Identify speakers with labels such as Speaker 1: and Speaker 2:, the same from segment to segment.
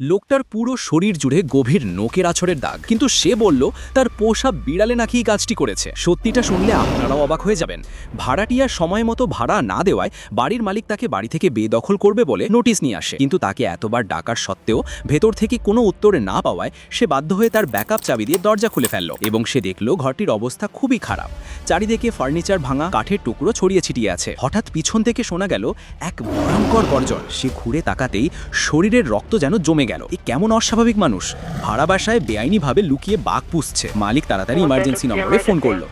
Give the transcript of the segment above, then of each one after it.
Speaker 1: লোকটার পুরো শরীর জুড়ে গভীর নোকের আছরের দাগ। কিন্তু সে বলল, তার পোষা বিড়ালে নাকি এই কাজটি করেছে? সত্যিটা শুনলে আপনারাও অবাক হয়ে যাবেন। ভাড়াটিয়া সময় মতো ভাড়া না দেওয়ায় বাড়ির মালিক তাকে বাড়ি থেকে বেদখল করবে বলে নোটিশ নিয়ে আসে। কিন্তু তাকে এতবার ডাকার সত্ত্বেও ভেতর থেকে কোনো উত্তর না পাওয়ায় সে বাধ্য হয়ে তার ব্যাকআপ চাবি দিয়ে দরজা খুলে ফেলল এবং সে দেখল ঘরটির অবস্থা খুবই খারাপ। চারিদিকে ফার্নিচার ভাঙা, কাঠের টুকরো ছড়িয়ে ছিটিয়ে আছে। হঠাৎ পিছন থেকে শোনা গেল এক ভয়ঙ্কর গর্জন। সে ঘুরে তাকাতেই শরীরের রক্ত যেন জমে গেল। এই কেমন অস্বাভাবিক মানুষ? ভাড়া বাসায় বেআইনিভাবে লুকিয়ে বাঘ পুষছে। মালিক তাড়াতাড়ি ইমার্জেন্সি নম্বরে ফোন করল।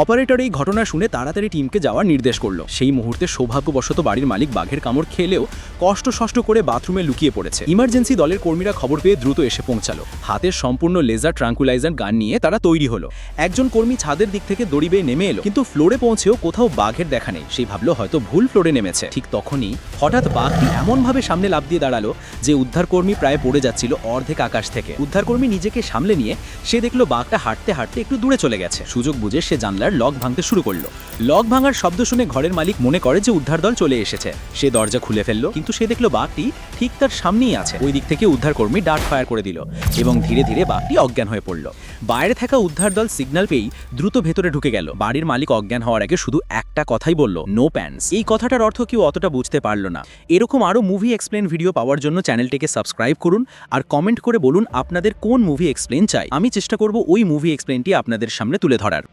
Speaker 1: অপারেটর এই ঘটনা শুনে তাড়াতাড়ি টিমকে যাওয়ার নির্দেশ করল। সেই মুহূর্তে সৌভাগ্যবশত বাড়ির মালিক বাঘের কামড় খেলেও কষ্ট সষ্ট করে বাথরুমে লুকিয়ে পড়েছে। ইমার্জেন্সি দলের কর্মীরা খবর পেয়ে দ্রুত এসে পৌঁছালো। হাতের সম্পূর্ণ লেজার ট্রাঙ্কুলাইজার গান নিয়ে তারা তৈরি হলো। একজন কর্মী ছাদের দিক থেকে দড়ি বেয়ে নেমে এলো, কিন্তু ফ্লোরে পৌঁছেও কোথাও বাঘের দেখা নেই। সেই ভাবলো হয়তো ভুল ফ্লোরে নেমেছে। ঠিক তখনই হঠাৎ বাঘটি এমনভাবে সামনে লাফ দিয়ে দাঁড়াল যে উদ্ধারকর্মী প্রায় পড়ে যাচ্ছিল অর্ধেক আকাশ থেকে। উদ্ধারকর্মী নিজেকে সামলে নিয়ে সে দেখল বাঘটা হাঁটতে হাঁটতে একটু দূরে চলে গেছে। সুযোগ বুঝে সে জানলার লক ভাঙতে শুরু করল। লক ভাঙার শব্দ শুনে ঘরের মালিক মনে করে যে উদ্ধার দল চলে এসেছে। সে দরজা খুলে ফেলল, কিন্তু সে দেখল বাঘটি ঠিক তার সামনেই আছে। ওই দিক থেকে উদ্ধারকর্মী ডার্ট ফায়ার করে দিল এবং ধীরে ধীরে বাঘটি অজ্ঞান হয়ে পড়ল। বাইরে থাকা উদ্ধার দল সিগন্যাল পেয়েই দ্রুত ভেতরে ঢুকে গেল। বাড়ির মালিক অজ্ঞান হওয়ার আগে শুধু একটা কথাই বলল নো প্যান্টস এই কথাটার অর্থ কেউ অতটা বুঝতে পারল না। এরকম আরও মুভি এক্সপ্লেন ভিডিও পাওয়ার জন্য চ্যানেলটিকে সাবস্ক্রাইব করুন আর কমেন্ট করে বলুন আপনাদের কোন মুভি এক্সপ্লেন চাই। আমি চেষ্টা করব ওই মুভি এক্সপ্লেনটি আপনাদের সামনে তুলে ধরার।